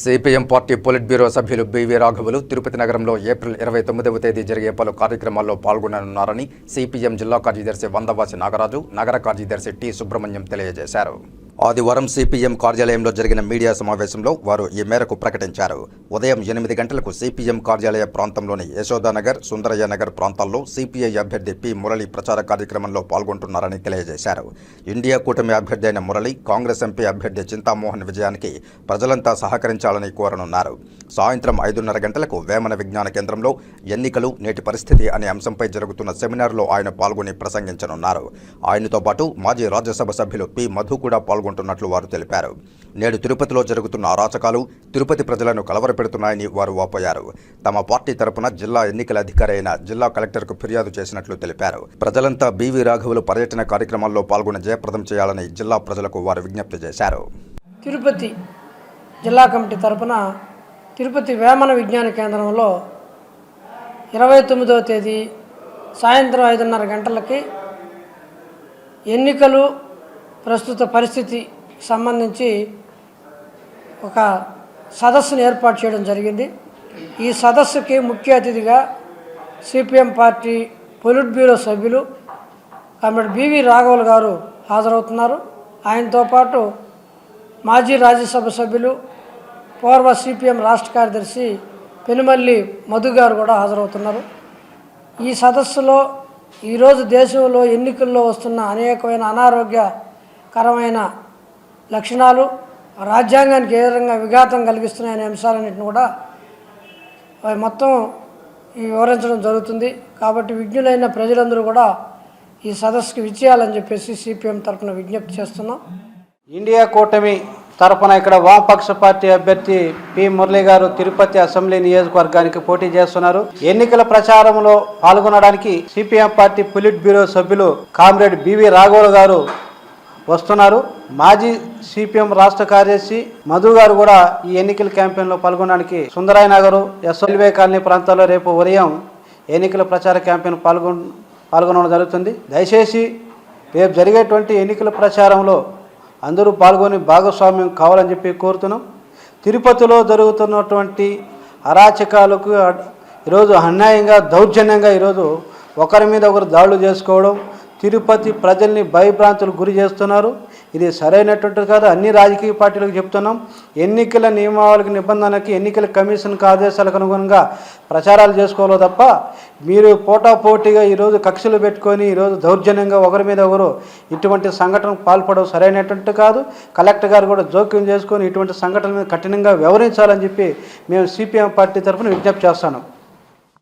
CPM party polit bureau సభ్యులు BV రాఘవులు తిరుపతి నగరంలో ఏప్రిల్ ఇరవై తొమ్మిదవ తేదీ జరిగే పలు కార్యక్రమాల్లో పాల్గొననున్నారని సిపిఎం జిల్లా కార్యదర్శి వందవాసి నాగరాజు నగర కార్యదర్శి టి సుబ్రహ్మణ్యం తెలియజేశారు. ఆదివారం సిపిఎం కార్యాలయంలో జరిగిన మీడియా సమావేశంలో వారు ఈ మేరకు ప్రకటించారు. ఉదయం ఎనిమిది గంటలకు సిపిఎం కార్యాలయ ప్రాంతంలోని యశోదానగర్ సుందరయ్య నగర్ ప్రాంతాల్లో సిపిఐ అభ్యర్థి పి. మురళి ప్రచార కార్యక్రమంలో పాల్గొంటున్నారని తెలియజేశారు. ఇండియా కూటమి అభ్యర్థి అయిన మురళి కాంగ్రెస్ ఎంపీ అభ్యర్థి చింతామోహన్ విజయానికి ప్రజలంతా సహకరించాలని కోరనున్నారు. సాయంత్రం ఐదున్నర గంటలకు వేమన విజ్ఞాన కేంద్రంలో ఎన్నికలు నేటి పరిస్థితి అనే అంశంపై జరుగుతున్న సెమినార్లో ఆయన పాల్గొని ప్రసంగించనున్నారు. ఆయనతో పాటు మాజీ రాజ్యసభ సభ్యులు పి. మధు కూడా పాల్గొంటున్నట్లు వారు తెలిపారు. నేడు తిరుపతిలో జరుగుతున్న అరాచకాలు తిరుపతి ప్రజలను కలవరపెడుతున్నాయని వారు వాపోయారు. తమ పార్టీ తరపున జిల్లా ఎన్నికల అధికారి అయిన జిల్లా కలెక్టర్కు ఫిర్యాదు చేసినట్లు తెలిపారు. ప్రజలంతా బీవీ రాఘవులు పర్యటన కార్యక్రమాల్లో పాల్గొని జయప్రదం చేయాలని జిల్లా ప్రజలకు వారు విజ్ఞప్తి చేశారు. తిరుపతి జిల్లా కమిటీ తరపున తిరుపతి వేమన విజ్ఞాన కేంద్రంలో ఇరవై తొమ్మిదవ తేదీ సాయంత్రం ఐదున్నర గంటలకి ఎన్నికలు ప్రస్తుత పరిస్థితి సంబంధించి ఒక సదస్సును ఏర్పాటు చేయడం జరిగింది. ఈ సదస్సుకి ముఖ్య అతిథిగా సిపిఎం పార్టీ పొలిట్ బ్యూరో సభ్యులు కామ్రేడ్ బివి రాఘవులు గారు హాజరవుతున్నారు. ఆయనతో పాటు మాజీ రాజ్యసభ సభ్యులు పూర్వ సిపిఎం రాష్ట్ర కార్యదర్శి పెనుమల్లి మధు గారు కూడా హాజరవుతున్నారు. ఈ సదస్సులో ఈరోజు దేశంలో ఎన్నికల్లో వస్తున్న అనేకమైన అనారోగ్య కరమైన లక్షణాలు రాజ్యాంగానికి ఏ విధంగా విఘాతం కలిగిస్తున్నాయనే అంశాలన్నింటిని కూడా అవి మొత్తం వివరించడం జరుగుతుంది. కాబట్టి విజ్ఞులైన ప్రజలందరూ కూడా ఈ సదస్సుకి విచ్చేయాలని చెప్పేసి సిపిఎం తరఫున విజ్ఞప్తి చేస్తున్నాం. ఇండియా కూటమి తరఫున ఇక్కడ వామపక్ష పార్టీ అభ్యర్థి పి. మురళి గారు తిరుపతి అసెంబ్లీ నియోజకవర్గానికి పోటీ చేస్తున్నారు. ఎన్నికల ప్రచారంలో పాల్గొనడానికి సిపిఎం పార్టీ పొలిట్ బ్యూరో సభ్యులు కామ్రేడ్ బివి రాఘవులు గారు వస్తున్నారు. మాజీ సిపిఎం రాష్ట్ర కార్యదర్శి మధు గారు కూడా ఈ ఎన్నికల క్యాంపెయిన్లో పాల్గొనడానికి సుందరాయ నగరు ఎస్ఎల్వే కాలనీ ప్రాంతాల్లో రేపు ఉదయం ఎన్నికల ప్రచార క్యాంపెయిన్ పాల్గొ పాల్గొనడం జరుగుతుంది. దయచేసి రేపు జరిగేటువంటి ఎన్నికల ప్రచారంలో అందరూ పాల్గొని భాగస్వామ్యం కావాలని చెప్పి కోరుతున్నాం. తిరుపతిలో జరుగుతున్నటువంటి అరాచకాలకు ఈరోజు అన్యాయంగా దౌర్జన్యంగా ఈరోజు ఒకరి మీద ఒకరు దాడులు చేసుకోవడం తిరుపతి ప్రజల్ని భయభ్రాంతులకు గురి చేస్తున్నారు. ఇది సరైనటువంటి కాదు. అన్ని రాజకీయ పార్టీలకు చెప్తున్నాం. ఎన్నికల నియమావళికి నిబంధనకి ఎన్నికల కమిషన్కి ఆదేశాలకు అనుగుణంగా ప్రచారాలు చేసుకోవాలో తప్ప మీరు పోటాపోటీగా ఈరోజు కక్షలు పెట్టుకొని ఈరోజు దౌర్జన్యంగా ఒకరి మీద ఒకరు ఇటువంటి సంఘటనకు పాల్పడడం సరైనటువంటి కాదు. కలెక్టర్ గారు కూడా జోక్యం చేసుకొని ఇటువంటి సంఘటన మీద కఠినంగా వ్యవహరించాలని చెప్పి మేము సిపిఎం పార్టీ తరఫున విజ్ఞప్తి చేస్తున్నాం.